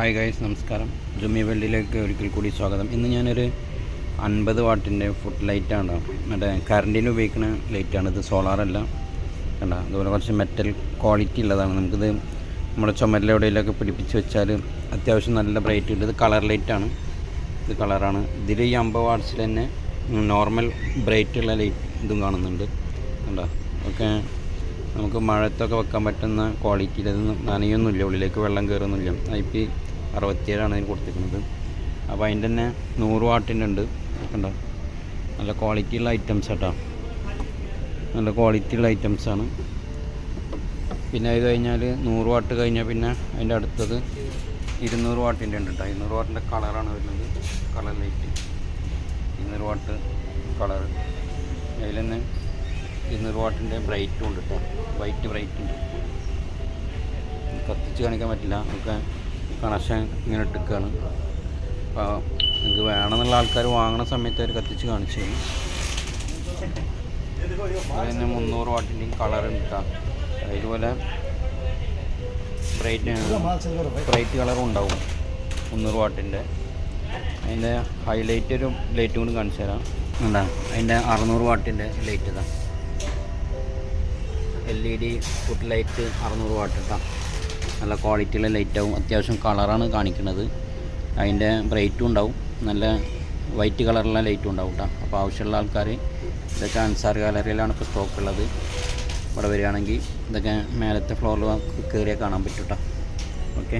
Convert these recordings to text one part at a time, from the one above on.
Hi guys നമസ്കാരം. ജുമി വെള്ളിയിലേക്ക് ഒരിക്കൽ കൂടി സ്വാഗതം. ഇന്ന് ഞാനൊരു അൻപത് വാട്ടിന്റെ ഫുഡ് ലൈറ്റാണ് മറ്റേ കറണ്ടിന് ഉപയോഗിക്കുന്ന ലൈറ്റാണ് ഇത് സോളാറല്ല കണ്ട അതുപോലെ കുറച്ച് മെറ്റൽ ക്വാളിറ്റി ഉള്ളതാണ്. നമുക്കിത് നമ്മുടെ ചുമരിലെവിടെയെങ്കിലൊക്കെ പിടിപ്പിച്ച് വെച്ചാൽ അത്യാവശ്യം നല്ല ബ്രൈറ്റ് ഉണ്ട്. ഇത് കളർ ലൈറ്റാണ് ഇത് കളറാണ് ഇതിൽ ഈ അമ്പത് വാട്ട്സിൽ തന്നെ നോർമൽ ബ്രൈറ്റ് ഉള്ള ലൈറ്റ് ഇതും കാണുന്നുണ്ട്. കണ്ടോ ഓക്കെ നമുക്ക് മഴത്തൊക്കെ വെക്കാൻ പറ്റുന്ന ക്വാളിറ്റിയിൽ അത് നനയൊന്നുമില്ല. ഉള്ളിലേക്ക് വെള്ളം കയറുന്നില്ല ഐ പി അറുപത്തിയേഴാണ് അതിന് കൊടുത്തിരിക്കുന്നത്. അപ്പോൾ അതിന്റെ തന്നെ നൂറ് വാട്ടിന്റെ ഉണ്ട്. കണ്ടോ? നല്ല ക്വാളിറ്റി ഉള്ള ഐറ്റംസ് കേട്ടോ നല്ല ക്വാളിറ്റി ക്വാളിറ്റിയുള്ള ഐറ്റംസാണ് പിന്നെ അത് കഴിഞ്ഞാൽ നൂറ് വാട്ട് കഴിഞ്ഞാൽ പിന്നെ അതിന്റെ അടുത്തത് ഇരുന്നൂറ് വാട്ടിന്റെ ഉണ്ട് കേട്ടോ ഇരുന്നൂറ് വാട്ടിന്റെ കളറാണ് വരുന്നത്. കളർ ലൈറ്റ് ഇരുന്നൂറ് വാട്ട് കളർ അതിൽ തന്നെ ഇരുന്നൂറ് വാട്ടിന്റെ ബ്രൈറ്റും ഉണ്ട് കേട്ടോ വൈറ്റ് ബ്രൈറ്റ് ഉണ്ട്. കത്തിച്ച് കാണിക്കാൻ പറ്റില്ല. നമുക്ക് കണക്ഷൻ ഇങ്ങനെ ഇട്ടിക്കുകയാണ് അപ്പോൾ നിങ്ങൾക്ക് വേണമെന്നുള്ള ആൾക്കാർ വാങ്ങണ സമയത്ത് അവർ കത്തിച്ച് കാണിച്ചു തരും. അതിന് മുന്നൂറ് വാട്ടിന്റെയും കളർ ഉണ്ടാ അതുപോലെ ബ്രൈറ്റ് ബ്രൈറ്റ് കളറും ഉണ്ടാവും മുന്നൂറ് വാട്ടിന്റെ അതിന്റെ ഹൈലൈറ്റ് ഒരു ലൈറ്റ് കൊണ്ട് കാണിച്ചു തരാം. ഉണ്ടാ അതിന്റെ അറുന്നൂറ് വാട്ടിന്റെ ലൈറ്റ് ഇതാ. L E D flood light അറുന്നൂറ് വാട്ട് കേട്ടോ നല്ല ക്വാളിറ്റിയുള്ള ലൈറ്റ് ആവും. അത്യാവശ്യം കളറാണ് കാണിക്കുന്നത്. അതിന്റെ ബ്രൈറ്റും ഉണ്ടാവും. നല്ല വൈറ്റ് കളറുള്ള ലൈറ്റും ഉണ്ടാവും കേട്ടോ അപ്പോൾ ആവശ്യമുള്ള ആൾക്കാർ ഇതൊക്കെ അൻസാർ ഗാലറിയിലാണ് ഇപ്പോൾ സ്റ്റോക്ക് ഉള്ളത്. ഇവിടെ വരികയാണെങ്കിൽ ഇതൊക്കെ മേലത്തെ ഫ്ലോറിൽ കയറിയാൽ കാണാൻ പറ്റും കേട്ടോ ഓക്കെ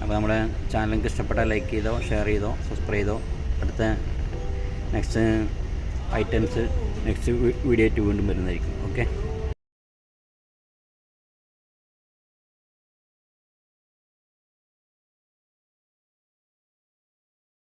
അപ്പോൾ നമ്മുടെ നിങ്ങൾക്ക് ഇഷ്ടപ്പെട്ടാൽ ലൈക്ക് ചെയ്തോ ഷെയർ ചെയ്തോ സബ്സ്ക്രൈബ് ചെയ്തോ. അടുത്ത നെക്സ്റ്റ് ഐറ്റംസ് നെക്സ്റ്റ് വീഡിയോ ആയിട്ട് വീണ്ടും വരുന്നതായിരിക്കും. ഓക്കെ